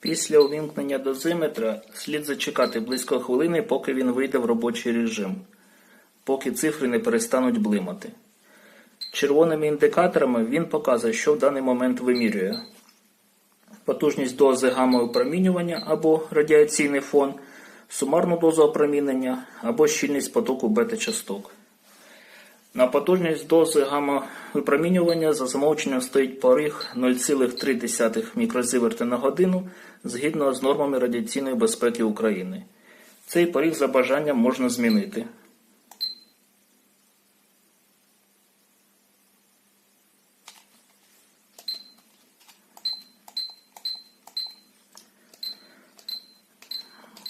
Після увімкнення дозиметра слід зачекати близько хвилини, поки він вийде в робочий режим, поки цифри не перестануть блимати. Червоними індикаторами він показує, що в даний момент вимірює потужність дози гамма-опромінювання або радіаційний фон, сумарну дозу опромінення або щільність потоку бета-часток. На потужність дози гамма-випромінювання за замовченням стоїть поріг 0,3 мікрозіверти на годину згідно з нормами радіаційної безпеки України. Цей поріг за бажанням можна змінити.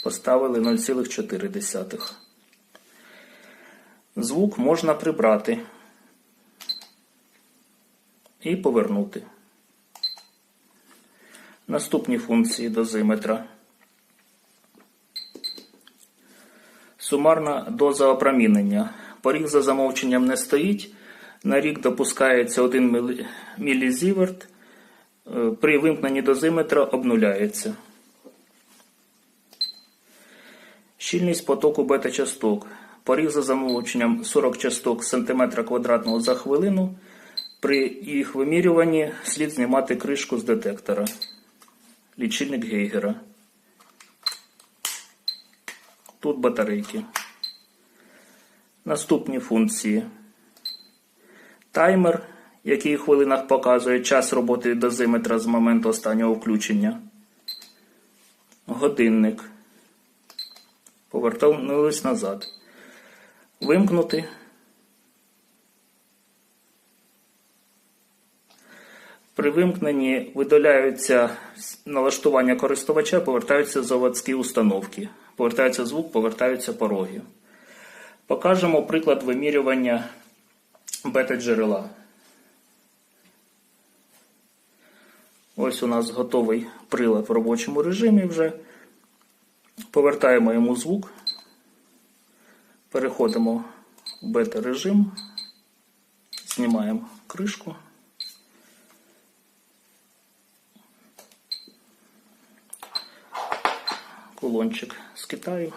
Поставили 0,4. Звук можна прибрати і повернути. Наступні функції дозиметра. Сумарна доза опромінення. Поріг за замовченням не стоїть. На рік допускається 1 мілізіверт. Е, При вимкненні дозиметра обнуляється. Щільність потоку бета-часток. Поріг за замовченням 40 часток см квадратного за хвилину. При їх вимірюванні слід знімати кришку з детектора. Лічильник Гейгера. Тут батарейки. Наступні функції. Таймер, який в хвилинах показує час роботи дозиметра з моменту останнього включення. Годинник. Повернулись назад. Вимкнути. При вимкненні видаляються налаштування користувача, повертаються заводські установки. Повертається звук, повертаються пороги. Покажемо приклад вимірювання бета-джерела. Ось у нас готовий прилад в робочому режимі вже. Повертаємо йому звук. Переходимо в бета-режим, знімаємо кришку. Кулончик з Китаю.